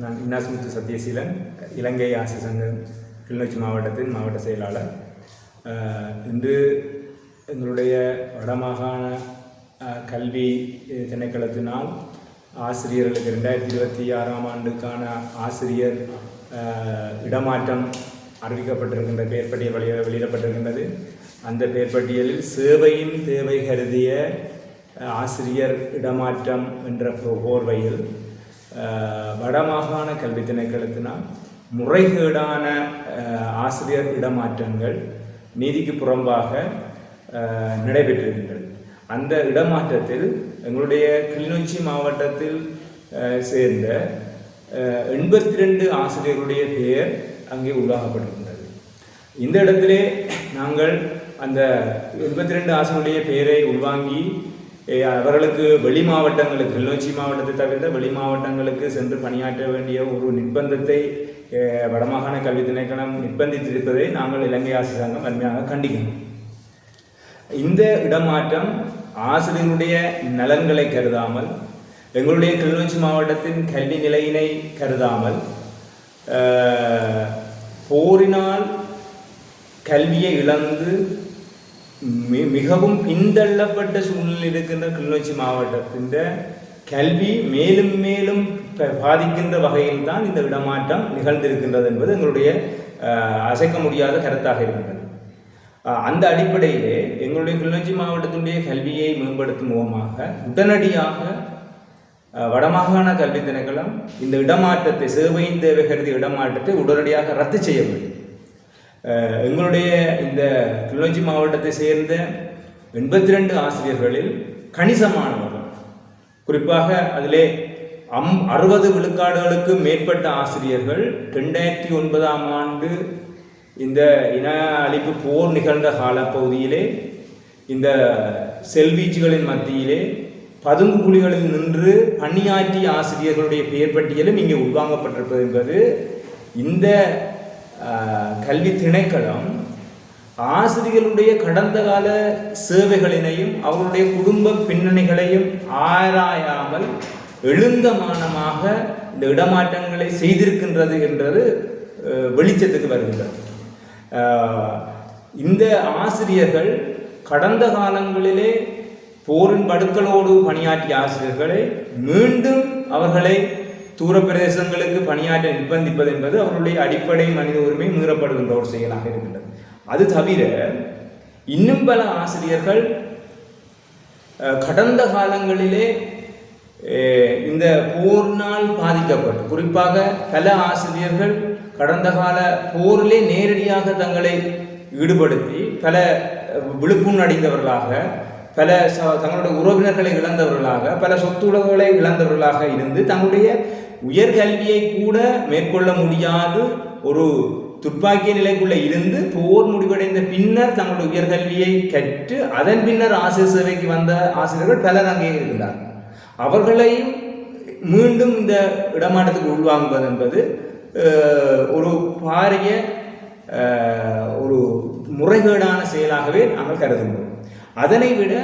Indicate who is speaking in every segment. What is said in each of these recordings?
Speaker 1: நான் இன்னாசுமுத்து சத்யசீலன் இலங்கை ஆசிய சங்கம் கிளிநொச்சி மாவட்டத்தின் மாவட்ட செயலாளர். இன்று எங்களுடைய வடமாகாண கல்வி திணைக்களத்தினால் ஆசிரியர்களுக்கு ரெண்டாயிரத்தி இருபத்தி ஆறாம் ஆண்டுக்கான ஆசிரியர் இடமாற்றம் அறிவிக்கப்பட்டிருக்கின்ற பெயர் பட்டியல் வெளியிடப்பட்டிருக்கின்றது. அந்த பெயர் பட்டியலில் சேவையின் தேவை கருதிய ஆசிரியர் இடமாற்றம் என்ற போர்வையில் வடமாகாண கல்வி திணைக்களத்தினால் முறைகேடான ஆசிரியர் இடமாற்றங்கள் நீதிக்கு புறம்பாக நடைபெற்றிருக்கின்றது அந்த இடமாற்றத்தில் எங்களுடைய கிளிநொச்சி மாவட்டத்தில் சேர்ந்த எண்பத்தி ரெண்டு ஆசிரியர்களுடைய பெயர் அங்கே உருவாக்கப்பட்டிருக்கின்றது இந்த இடத்திலே நாங்கள் அந்த எண்பத்தி ரெண்டு ஆசிரியருடைய பெயரை உள்வாங்கி அவர்களுக்கு வெளி மாவட்டங்களுக்கு கிளிநொச்சி மாவட்டத்தை தவிர்த்த வெளி மாவட்டங்களுக்கு சென்று பணியாற்ற வேண்டிய ஒரு நிர்பந்தத்தை வடமாகாண கல்வி திணைக்களம் நிர்பந்தித்திருப்பதை நாங்கள் இலங்கை ஆசிரியர் சங்கம் வன்மையாக கண்டிக்கிறோம். இந்த இடமாற்றம் ஆசிரியருடைய நலன்களை கருதாமல் எங்களுடைய கிளிநொச்சி மாவட்டத்தின் கல்வி நிலையினை கருதாமல் போரினால் கல்வியை இழந்து மிகவும் பின்தள்ளப்பட்ட சூழ்நிலையில் இருக்கின்ற கிளிநொச்சி மாவட்டத்தின் கல்வி மேலும் மேலும் ப- பாதிக்கின்ற வகையில் தான் இந்த இடமாற்றம் நிகழ்ந்திருக்கின்றது என்பது எங்களுடைய அசைக்க முடியாத கருத்தாக இருக்கின்றது. அந்த அடிப்படையிலே எங்களுடைய கிளிநொச்சி மாவட்டத்தினுடைய கல்வியை மேம்படுத்தும் முகமாக உடனடியாக வடமாகாண கல்வி திணைக்களம் இந்த இடமாற்றத்தை சேவையின் தேவை கருதி இடமாற்றத்தை உடனடியாக ரத்து செய்ய வேண்டும். எங்களுடைய இந்த கிளிநொச்சி மாவட்டத்தை சேர்ந்த எண்பத்தி ரெண்டு ஆசிரியர்களில் கணிசமானவர்கள். குறிப்பாக அதிலே அம் அறுபது விழுக்காடுகளுக்கு மேற்பட்ட ஆசிரியர்கள் ரெண்டாயிரத்தி ஒன்பதாம் ஆண்டு இந்த இன அழிப்பு போர் நிகழ்ந்த காலப்பகுதியிலே இந்த செல்வீச்சுகளின் மத்தியிலே பதுங்கு குழிகளில் நின்று பணியாற்றிய ஆசிரியர்களுடைய பெயர் பட்டியலும் இங்கே உள்வாங்கப்பட்டிருப்பது என்பது இந்த கல்வி திணைக்களம் ஆசிரியர்களுடைய கடந்த கால சேவைகளினையும் அவருடைய குடும்ப பின்னணிகளையும் ஆராயாமல் எழுந்தமானமாக இந்த இடமாற்றங்களை செய்திருக்கின்றது என்றது வெளிச்சத்துக்கு வருகின்றது இந்த ஆசிரியர்கள் கடந்த காலங்களிலே போரின் படுக்களோடு பணியாற்றிய ஆசிரியர்களை மீண்டும் அவர்களை தூர பிரதேசங்களுக்கு பணியாற்ற நிர்பந்திப்பது என்பது அவர்களுடைய அடிப்படை மனித உரிமை மீறப்படுகின்ற ஒரு செயலாக இருக்கின்றது. அது தவிர இன்னும் பல ஆசிரியர்கள் கடந்த காலங்களிலே இந்த போர்னால் பாதிக்கப்பட்டு குறிப்பாக பல ஆசிரியர்கள் கடந்த கால போரிலே நேரடியாக தங்களை ஈடுபடுத்தி பல விழுப்புண் அடைந்தவர்களாக பல ச- தங்களுடைய உறவினர்களை இழந்தவர்களாக பல சொத்துழவுகளை இழந்தவர்களாக இருந்து தங்களுடைய உயர்கல்வியை கூட மேற்கொள்ள முடியாது. ஒரு துப்பாக்கிய நிலைக்குள்ளே இருந்து போர் முடிவடைந்த பின்னர் தங்களுடைய உயர்கல்வியை கற்று அதன் பின்னர் ஆசிரியர் சேவைக்கு வந்த ஆசிரியர்கள் பலர் அங்கே இருந்தார் அவர்களையும் மீண்டும் இந்த இடமாட்டத்துக்கு உள்வாங்குவது என்பது ஒரு பாரிய ஒரு முறைகேடான செயலாகவே நாங்கள் கருதுகிறோம். அதனை விட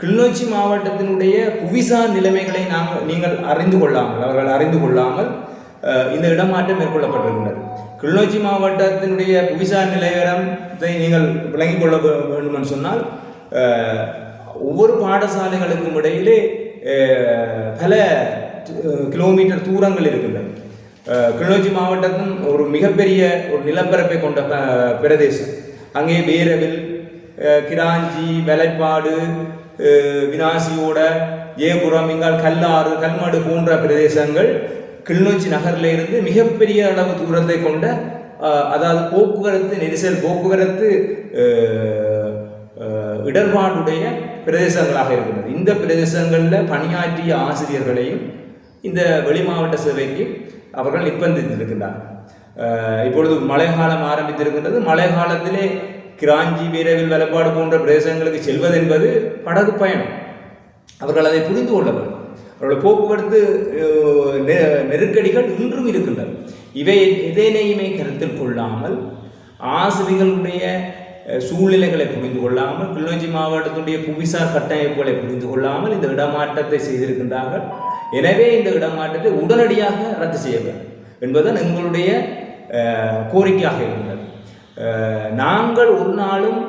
Speaker 1: கிளிநொச்சி மாவட்டத்தினுடைய புவிசார் நிலைமைகளை நாங்கள் நீங்கள் அறிந்து கொள்ளாமல் அவர்கள் அறிந்து கொள்ளாமல் இந்த இடமாற்றம் மேற்கொள்ளப்பட்டிருக்கின்றது. கிளிநொச்சி மாவட்டத்தினுடைய புவிசார் நிலவரத்தை நீங்கள் விளங்கிக் கொள்ள வேண்டும் என்று சொன்னால் ஒவ்வொரு பாடசாலைகளுக்கும் இடையிலே பல கிலோமீட்டர் தூரங்கள் இருக்கின்றன. கிளிநொச்சி மாவட்டத்தின் ஒரு மிகப்பெரிய ஒரு நிலப்பரப்பை கொண்ட ப- பிரதேசம். அங்கே வேரவில் கிராஞ்சி வெலைப்பாடு வினாசியோட ஏபுரம் இங்கால் கல்லாறு கல்மடு போன்ற பிரதேசங்கள் கிளிநொச்சி நகரில் இருந்து மிகப்பெரிய அளவு தூரத்தை கொண்ட அதாவது போக்குவரத்து நெரிசல் போக்குவரத்து இடர்பாடுடைய பிரதேசங்களாக இருக்கின்றது. இந்த பிரதேசங்களில் பணியாற்றிய ஆசிரியர்களையும் இந்த வெளி மாவட்ட சேவைக்கு அவர்கள் நிர்பந்தித்திருக்கின்றார்கள். இப்பொழுது மழை காலம் ஆரம்பித்திருக்கின்றது. மழை காலத்திலே கிராஞ்சி வீரவில் வலப்பாடு போன்ற பிரதேசங்களுக்கு செல்வது என்பது படகு பயணம். அவர்கள் அதை புரிந்து கொள்ள வேண்டும் அவருடைய போக்குவரத்து நெ- நெருக்கடிகள் இன்றும் இருக்கின்றன. இவை எதனையுமே கருத்தில் கொள்ளாமல் ஆசிரியர்களுடைய சூழ்நிலைகளை புரிந்து கொள்ளாமல் கிளிநொச்சி மாவட்டத்துடைய புவிசார் கட்டமைப்புகளை புரிந்து கொள்ளாமல் இந்த இடமாற்றத்தை செய்திருக்கின்றார்கள்.
Speaker 2: எனவே இந்த இடமாற்றத்தை உடனடியாக ரத்து செய்ய வேண்டும் என்பதுதான் எங்களுடைய கோரிக்கையாக இருக்கின்றது. நாங்கள் ஒரு நாளும்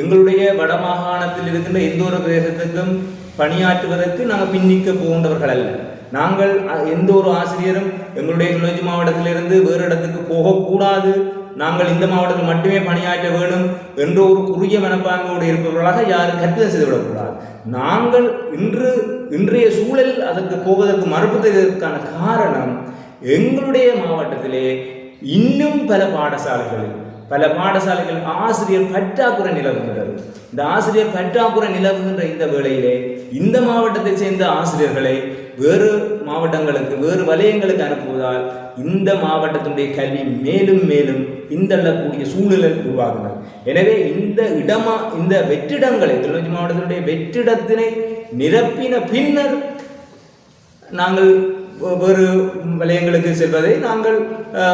Speaker 2: எங்களுடைய வடமாகாணத்தில் இருக்கின்ற எந்த ஒரு பிரதேசத்துக்கும் பணியாற்றுவதற்கு நாங்கள் பின்னிக்க போகின்றவர்கள் அல்ல. நாங்கள் எந்த ஒரு ஆசிரியரும் எங்களுடைய கிளிநொச்சி மாவட்டத்திலிருந்து வேறு இடத்துக்கு போகக்கூடாது. நாங்கள் இந்த மாவட்டத்தில் மட்டுமே பணியாற்ற வேண்டும் என்ற ஒரு குறுகிய மனப்பான்மையோடு இருப்பவர்களாக யாரும் கற்பிதம் செய்துவிடக்கூடாது. நாங்கள் இன்று இன்றைய சூழலில் அதற்கு போவதற்கு மறுப்பு தெரிவதற்கான காரணம் எங்களுடைய மாவட்டத்திலே இன்னும் பல பாடசாலைகளில் பல பாடசாலைகள் ஆசிரியர் பற்றாக்குறை நிலவுகின்றது. இந்த ஆசிரியர் பற்றாக்குறை நிலவுகின்ற இந்த வேளையிலே இந்த மாவட்டத்தைச் சேர்ந்த ஆசிரியர்களை வேறு மாவட்டங்களுக்கு வேறு வலயங்களுக்கு அனுப்புவதால் இந்த மாவட்டத்தினுடைய கல்வி மேலும் மேலும் பிந்தள்ளக்கூடிய சூழ்நிலை உருவாகிறது எனவே இந்த இடமா இந்த வெற்றிடங்களை திருநெல்வேலி மாவட்டத்தினுடைய வெற்றிடத்தினை நிரப்பின பின்னர் நாங்கள் வேறு வலயங்களுக்கு செல்வதை நாங்கள்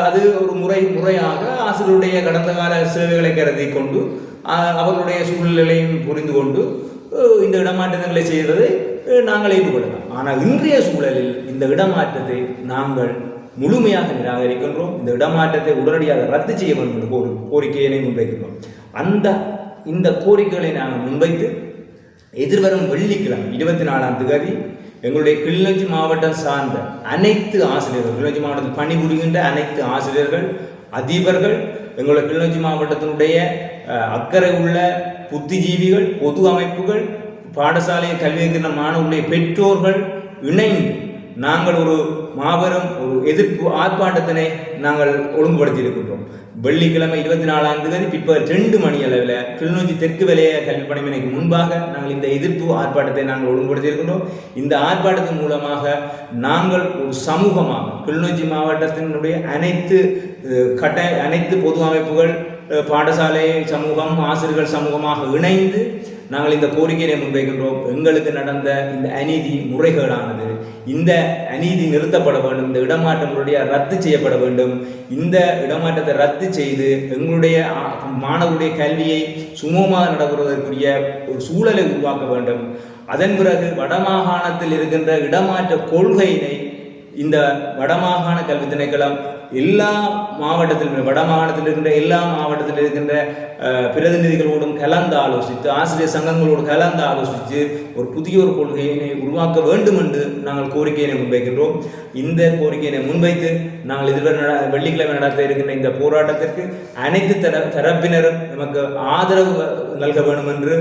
Speaker 2: அது ஒரு முறை முறையாக ஆசிரியருடைய கடந்த கால சேவைகளை கருதி கொண்டு அவருடைய அவர்களுடைய சூழ்நிலையும் புரிந்து கொண்டு இந்த இடமாற்றங்களை செய்வதை நாங்கள் ஏற்றுக்கொள்ளலாம் ஆனால் இன்றைய சூழலில் இந்த இடமாற்றத்தை நாங்கள் முழுமையாக நிராகரிக்கின்றோம். இந்த இடமாற்றத்தை உடனடியாக ரத்து செய்ய வேண்டும் என்ற ஒரு கோரிக்கையினை முன்வைக்கின்றோம். அந்த இந்த கோரிக்கைகளை நாங்கள் முன்வைத்து எதிர்வரும் வெள்ளிக்கிழமை இருபத்தி நாலாம் தேதி எங்களுடைய கிளிநொச்சி மாவட்டம் சார்ந்த அனைத்து ஆசிரியர்கள் கிளிநொச்சி மாவட்டத்தில் பணிபுரிகின்ற அனைத்து ஆசிரியர்கள் அதிபர்கள் எங்களுடைய கிளிநொச்சி மாவட்டத்தினுடைய அக்கறை உள்ள புத்திஜீவிகள் பொது அமைப்புகள் பாடசாலை கல்வி மாணவர்களுடைய பெற்றோர்கள் இணைந்து நாங்கள் ஒரு மாபெரும் ஒரு எதிர்ப்பு ஆர்ப்பாட்டத்தினை நாங்கள் ஒழுங்குபடுத்தி இருக்கின்றோம் வெள்ளிக்கிழமை இருபத்தி நாலாம் தேதி பிற்பகல் ரெண்டு மணி அளவில் கிளிநொச்சி தெற்கு வலய கல்வி பணிமனைக்கு முன்பாக நாங்கள் இந்த எதிர்ப்பு ஆர்ப்பாட்டத்தை நாங்கள் ஒழுங்குபடுத்தி இருக்கின்றோம் இந்த ஆர்ப்பாட்டத்தின் மூலமாக நாங்கள் ஒரு சமூகமாக கிளிநொச்சி மாவட்டத்தினுடைய அனைத்து கட்ட அனைத்து பொது அமைப்புகள் பாடசாலை சமூகம் ஆசிரியர்கள் சமூகமாக இணைந்து நாங்கள் இந்த கோரிக்கையை முன்வைக்கின்றோம். எங்களுக்கு நடந்த இந்த அநீதி முறைகேடானது. இந்த அநீதி நிறுத்தப்பட வேண்டும். இந்த இடமாற்றம் ரத்து செய்யப்பட வேண்டும். இந்த இடமாற்றத்தை ரத்து செய்து எங்களுடைய மாணவருடைய கல்வியை சுமூகமாக நடைபெறுவதற்குரிய ஒரு சூழலை உருவாக்க வேண்டும். அதன் பிறகு வடமாகாணத்தில் இருக்கின்ற இடமாற்ற கொள்கையினை இந்த வடமாகாண கல்வி திணைக்களம் எல்லா மாவட்டத்திலும் வடமாகாணத்தில் இருக்கின்ற எல்லா மாவட்டத்தில் இருக்கின்ற பிரதிநிதிகளோடும் கலந்து ஆலோசித்து ஆசிரியர் சங்கங்களோடு கலந்து ஆலோசித்து ஒரு புதிய ஒரு கொள்கையினை உருவாக்க வேண்டும் என்று நாங்கள் கோரிக்கையினை முன்வைக்கின்றோம். இந்த கோரிக்கையினை முன்வைத்து நாங்கள் இதுவரை நட வெள்ளிக்கிழமை நடத்த இருக்கின்ற இந்த போராட்டத்திற்கு அனைத்து தர தரப்பினரும் நமக்கு ஆதரவு நல்க வேண்டும் என்று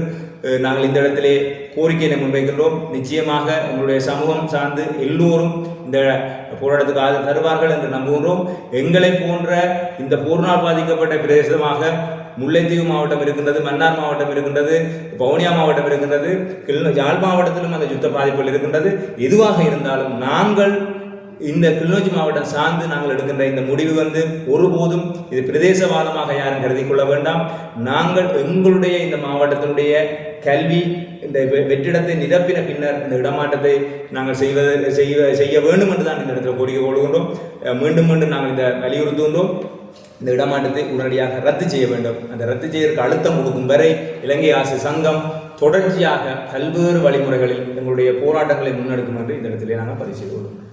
Speaker 2: நாங்கள் இந்த இடத்திலே கோரிக்கையினை முன்வைக்கின்றோம். நிச்சயமாக எங்களுடைய சமூகம் சார்ந்து எல்லோரும் இந்த போராட்டத்துக்கு ஆதரவு தருவார்கள் என்று நம்புகின்றோம். எங்களை போன்ற இந்த போர்னால் பாதிக்கப்பட்ட பிரதேசமாக முல்லைத்தீவு மாவட்டம் இருக்கின்றது மன்னார் மாவட்டம் இருக்கின்றது வவுனியா மாவட்டம் இருக்கின்றது கிள யாழ் மாவட்டத்திலும் அந்த யுத்த பாதிப்புகள் இருக்கின்றது. எதுவாக இருந்தாலும் நாங்கள் இந்த கிளிநொச்சி மாவட்டம் சார்ந்து நாங்கள் எடுக்கின்ற இந்த முடிவு வந்து ஒருபோதும் இது பிரதேசவாதமாக யாரும் கருதி கொள்ள வேண்டாம். நாங்கள் எங்களுடைய இந்த மாவட்டத்தினுடைய கல்வி இந்த வெ- வெற்றிடத்தை நிரப்பின பின்னர் இந்த இடமாற்றத்தை நாங்கள் செய்வது செய்ய செய்ய வேண்டும் என்று தான் இந்த இடத்துல கோரிக்கை கொள்கின்றோம் மீண்டும் மீண்டும் நாங்கள் இந்த வலியுறுத்துகின்றோம். இந்த இடமாற்றத்தை உடனடியாக ரத்து செய்ய வேண்டும். அந்த ரத்து செய்வதற்கு அழுத்தம் கொடுக்கும் வரை இலங்கை ஆசிரியர் சங்கம் தொடர்ச்சியாக பல்வேறு வழிமுறைகளில் எங்களுடைய போராட்டங்களை முன்னெடுக்கும் என்று இந்த இடத்திலே நாங்கள் பதிவு செய்து கொள்வோம்